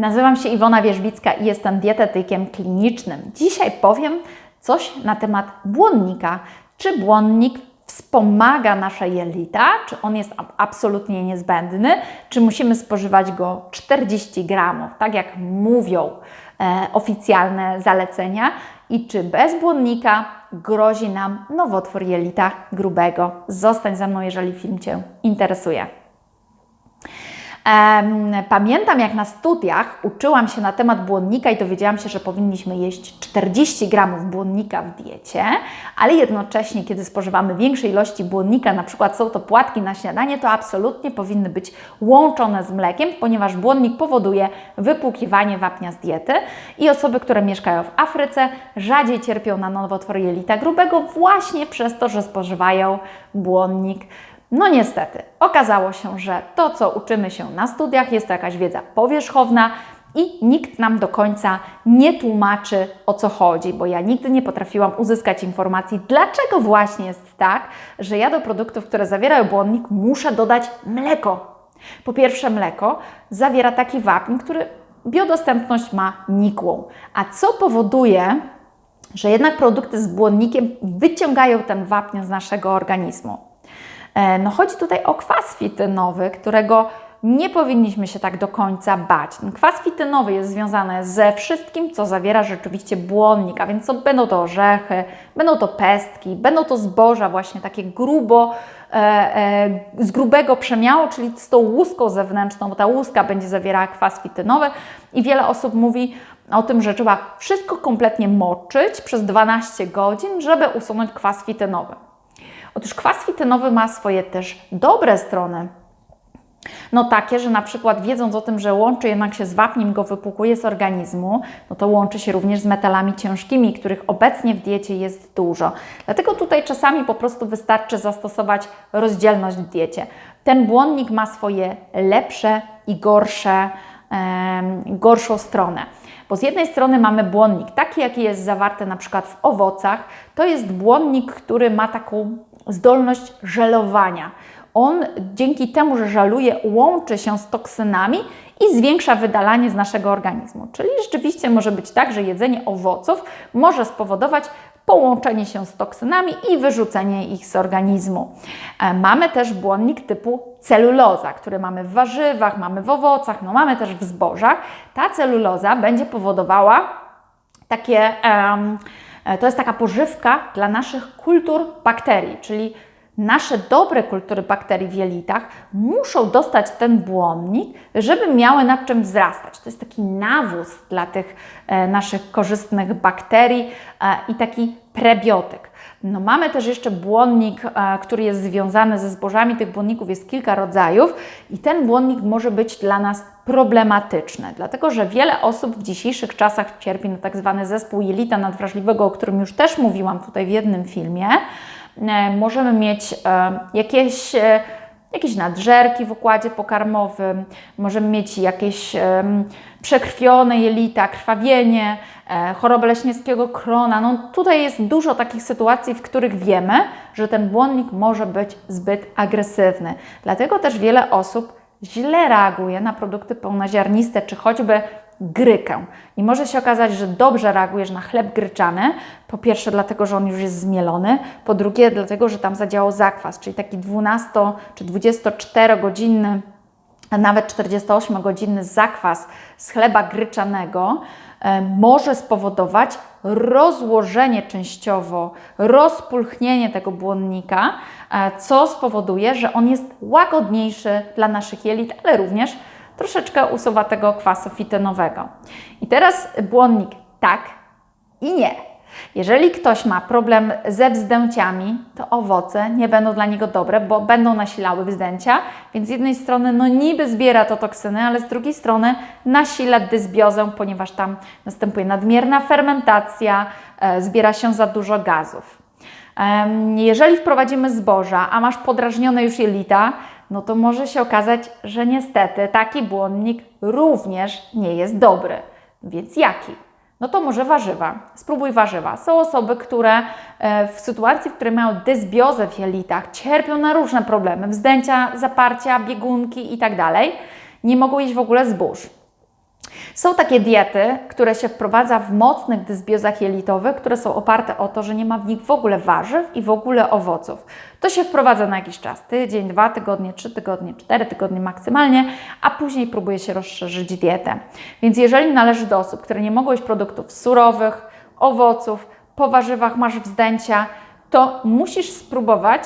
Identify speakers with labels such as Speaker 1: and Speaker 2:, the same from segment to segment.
Speaker 1: Nazywam się Iwona Wierzbicka i jestem dietetykiem klinicznym. Dzisiaj powiem coś na temat błonnika. Czy błonnik wspomaga nasze jelita? Czy on jest absolutnie niezbędny? Czy musimy spożywać go 40 gramów, tak jak mówią e, oficjalne zalecenia? I czy bez błonnika grozi nam nowotwór jelita grubego? Zostań ze mną, jeżeli film Cię interesuje. Pamiętam, jak na studiach uczyłam się na temat błonnika i dowiedziałam się, że powinniśmy jeść 40 gramów błonnika w diecie, ale jednocześnie, kiedy spożywamy większe ilości błonnika, na przykład są to płatki na śniadanie, to absolutnie powinny być łączone z mlekiem, ponieważ błonnik powoduje wypłukiwanie wapnia z diety i osoby, które mieszkają w Afryce, rzadziej cierpią na nowotwór jelita grubego właśnie przez to, że spożywają błonnik no niestety, okazało się, że to, co uczymy się na studiach, jest to jakaś wiedza powierzchowna i nikt nam do końca nie tłumaczy o co chodzi, bo ja nigdy nie potrafiłam uzyskać informacji, dlaczego właśnie jest tak, że ja do produktów, które zawierają błonnik, muszę dodać mleko. Po pierwsze, mleko zawiera taki wapń, który biodostępność ma nikłą. A co powoduje, że jednak produkty z błonnikiem wyciągają ten wapń z naszego organizmu? E, no chodzi tutaj o kwas fitynowy, którego nie powinniśmy się tak do końca bać. Kwas fitynowy jest związany ze wszystkim, co zawiera rzeczywiście błonnik, a więc będą to orzechy, będą to pestki, będą to zboża właśnie takie grubo, e, e, z grubego przemiału, czyli z tą łuską zewnętrzną, bo ta łuska będzie zawierała kwas fitynowy i wiele osób mówi o tym, że trzeba wszystko kompletnie moczyć przez 12 godzin, żeby usunąć kwas fitynowy. Otóż kwas fitynowy ma swoje też dobre strony. No takie, że na przykład wiedząc o tym, że łączy jednak się z wapniem, go wypłukuje z organizmu, no to łączy się również z metalami ciężkimi, których obecnie w diecie jest dużo. Dlatego tutaj czasami po prostu wystarczy zastosować rozdzielność w diecie. Ten błonnik ma swoje lepsze i gorsze, gorszą stronę. Bo z jednej strony mamy błonnik taki, jaki jest zawarty na przykład w owocach. To jest błonnik, który ma taką zdolność żelowania. On dzięki temu, że żaluje, łączy się z toksynami i zwiększa wydalanie z naszego organizmu. Czyli rzeczywiście może być tak, że jedzenie owoców może spowodować połączenie się z toksynami i wyrzucenie ich z organizmu. E, mamy też błonnik typu celuloza, który mamy w warzywach, mamy w owocach, no mamy też w zbożach. Ta celuloza będzie powodowała takie. Um, to jest taka pożywka dla naszych kultur bakterii, czyli nasze dobre kultury bakterii w jelitach muszą dostać ten błonnik, żeby miały nad czym wzrastać. To jest taki nawóz dla tych e, naszych korzystnych bakterii e, i taki prebiotyk. No mamy też jeszcze błonnik, który jest związany ze zbożami. Tych błonników jest kilka rodzajów i ten błonnik może być dla nas problematyczne, dlatego że wiele osób w dzisiejszych czasach cierpi na tak zwany zespół jelita nadwrażliwego, o którym już też mówiłam tutaj w jednym filmie. E, możemy mieć e, jakieś e, jakieś nadżerki w układzie pokarmowym, możemy mieć jakieś przekrwione jelita, krwawienie, chorobę leśniewskiego krona. No tutaj jest dużo takich sytuacji, w których wiemy, że ten błonnik może być zbyt agresywny. Dlatego też wiele osób źle reaguje na produkty pełnoziarniste, czy choćby grykę. I może się okazać, że dobrze reagujesz na chleb gryczany. Po pierwsze, dlatego, że on już jest zmielony. Po drugie, dlatego, że tam zadziałał zakwas, czyli taki 12 czy 24-godzinny, a nawet 48-godzinny zakwas z chleba gryczanego E, może spowodować rozłożenie częściowo, rozpulchnienie tego błonnika, e, co spowoduje, że on jest łagodniejszy dla naszych jelit, ale również troszeczkę usuwa tego kwasu fitynowego. I teraz błonnik tak i nie. Jeżeli ktoś ma problem ze wzdęciami, to owoce nie będą dla niego dobre, bo będą nasilały wzdęcia, więc z jednej strony no niby zbiera to toksyny, ale z drugiej strony nasila dysbiozę, ponieważ tam następuje nadmierna fermentacja, e, zbiera się za dużo gazów. Jeżeli wprowadzimy zboża, a masz podrażnione już jelita, no to może się okazać, że niestety taki błonnik również nie jest dobry. Więc jaki? no to może warzywa. Spróbuj warzywa. Są osoby, które e, w sytuacji, w której mają dysbiozę w jelitach, cierpią na różne problemy, wzdęcia, zaparcia, biegunki itd., tak nie mogą jeść w ogóle zbóż. Są takie diety, które się wprowadza w mocnych dysbiozach jelitowych, które są oparte o to, że nie ma w nich w ogóle warzyw i w ogóle owoców. To się wprowadza na jakiś czas, tydzień, dwa tygodnie, trzy tygodnie, cztery tygodnie maksymalnie, a później próbuje się rozszerzyć dietę. Więc jeżeli należy do osób, które nie mogą jeść produktów surowych, owoców, po warzywach masz wzdęcia, to musisz spróbować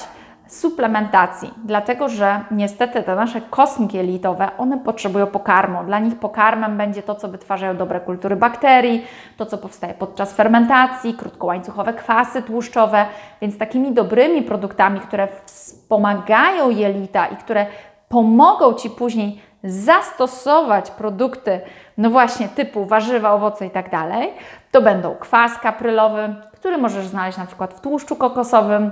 Speaker 1: suplementacji, dlatego że niestety te nasze kosmiki jelitowe, one potrzebują pokarmu. Dla nich pokarmem będzie to, co wytwarzają dobre kultury bakterii, to, co powstaje podczas fermentacji, krótkołańcuchowe kwasy tłuszczowe, więc takimi dobrymi produktami, które wspomagają jelita i które pomogą Ci później zastosować produkty, no właśnie typu warzywa, owoce i tak dalej, to będą kwas kaprylowy, który możesz znaleźć na przykład w tłuszczu kokosowym,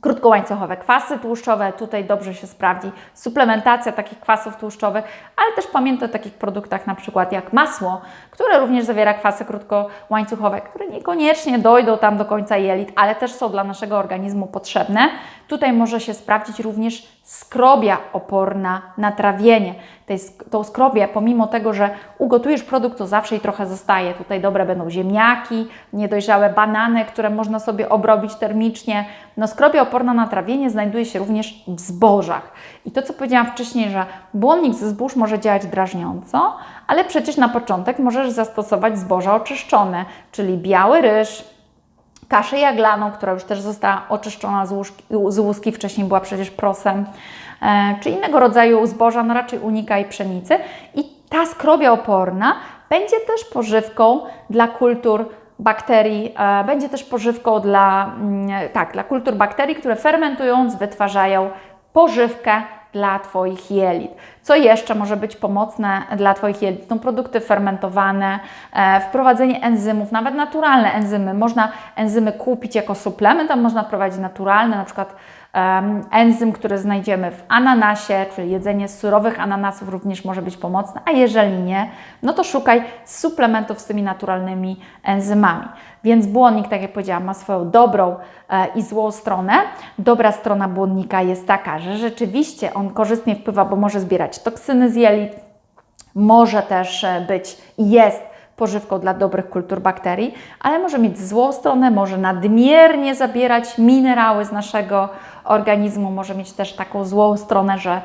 Speaker 1: krótkołańcuchowe kwasy tłuszczowe, tutaj dobrze się sprawdzi suplementacja takich kwasów tłuszczowych, ale też pamiętaj o takich produktach na przykład jak masło, które również zawiera kwasy krótkołańcuchowe, które niekoniecznie dojdą tam do końca jelit, ale też są dla naszego organizmu potrzebne. Tutaj może się sprawdzić również skrobia oporna na trawienie. Tej, tą skrobię, pomimo tego, że ugotujesz produkt, to zawsze jej trochę zostaje. Tutaj dobre będą ziemniaki, niedojrzałe banany, które można sobie obrobić termicznie. No skrobia oporna na trawienie znajduje się również w zbożach. I to, co powiedziałam wcześniej, że błonnik ze zbóż może działać drażniąco, ale przecież na początek możesz zastosować zboża oczyszczone, czyli biały ryż, kaszę jaglaną, która już też została oczyszczona z, łuski, z łuski, wcześniej była przecież prosem, e, czy innego rodzaju zboża, no raczej unikaj pszenicy. I ta skrobia oporna będzie też pożywką dla kultur bakterii, e, będzie też pożywką dla, mm, tak, dla kultur bakterii, które fermentując wytwarzają pożywkę dla Twoich jelit. Co jeszcze może być pomocne dla Twoich jelit? No, produkty fermentowane, e, wprowadzenie enzymów, nawet naturalne enzymy. Można enzymy kupić jako suplement, a można wprowadzić naturalne, na przykład enzym, który znajdziemy w ananasie, czyli jedzenie surowych ananasów również może być pomocne, a jeżeli nie, no to szukaj suplementów z tymi naturalnymi enzymami. Więc błonnik, tak jak powiedziałam, ma swoją dobrą e, i złą stronę. Dobra strona błonnika jest taka, że rzeczywiście on korzystnie wpływa, bo może zbierać toksyny z jelit, może też e, być i jest pożywką dla dobrych kultur bakterii, ale może mieć złą stronę, może nadmiernie zabierać minerały z naszego organizmu, może mieć też taką złą stronę, że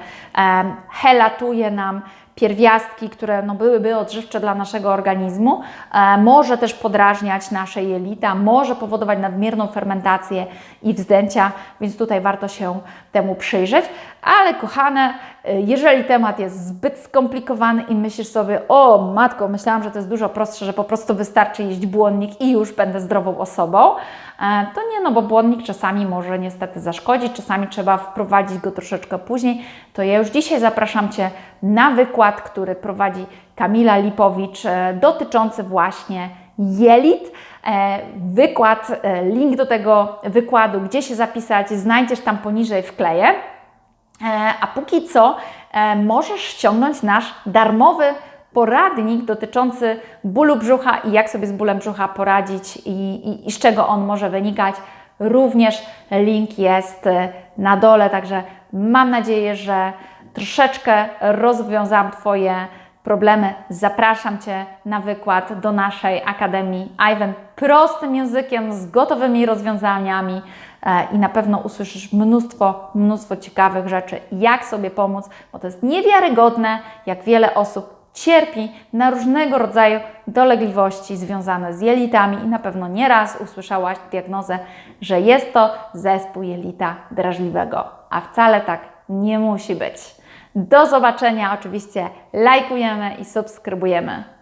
Speaker 1: helatuje nam pierwiastki, które no, byłyby odżywcze dla naszego organizmu, e, może też podrażniać nasze jelita, może powodować nadmierną fermentację i wzdęcia, więc tutaj warto się temu przyjrzeć. Ale kochane, jeżeli temat jest zbyt skomplikowany i myślisz sobie, o matko, myślałam, że to jest dużo prostsze, że po prostu wystarczy jeść błonnik i już będę zdrową osobą, e, to nie, no bo błonnik czasami może niestety zaszkodzić, czasami trzeba wprowadzić go troszeczkę później. To ja już dzisiaj zapraszam Cię na wykład, który prowadzi Kamila Lipowicz, e, dotyczący właśnie jelit. Wykład, link do tego wykładu, gdzie się zapisać, znajdziesz tam poniżej wkleję. E, a póki co e, możesz ściągnąć nasz darmowy poradnik dotyczący bólu brzucha i jak sobie z bólem brzucha poradzić i, i, i z czego on może wynikać. Również link jest e, na dole, także mam nadzieję, że troszeczkę rozwiązałam Twoje problemy. Zapraszam Cię na wykład do naszej Akademii Ivan prostym językiem, z gotowymi rozwiązaniami. E, i na pewno usłyszysz mnóstwo, mnóstwo ciekawych rzeczy, jak sobie pomóc, bo to jest niewiarygodne, jak wiele osób cierpi na różnego rodzaju dolegliwości związane z jelitami i na pewno nieraz usłyszałaś diagnozę, że jest to zespół jelita drażliwego, a wcale tak nie musi być. Do zobaczenia, oczywiście lajkujemy i subskrybujemy.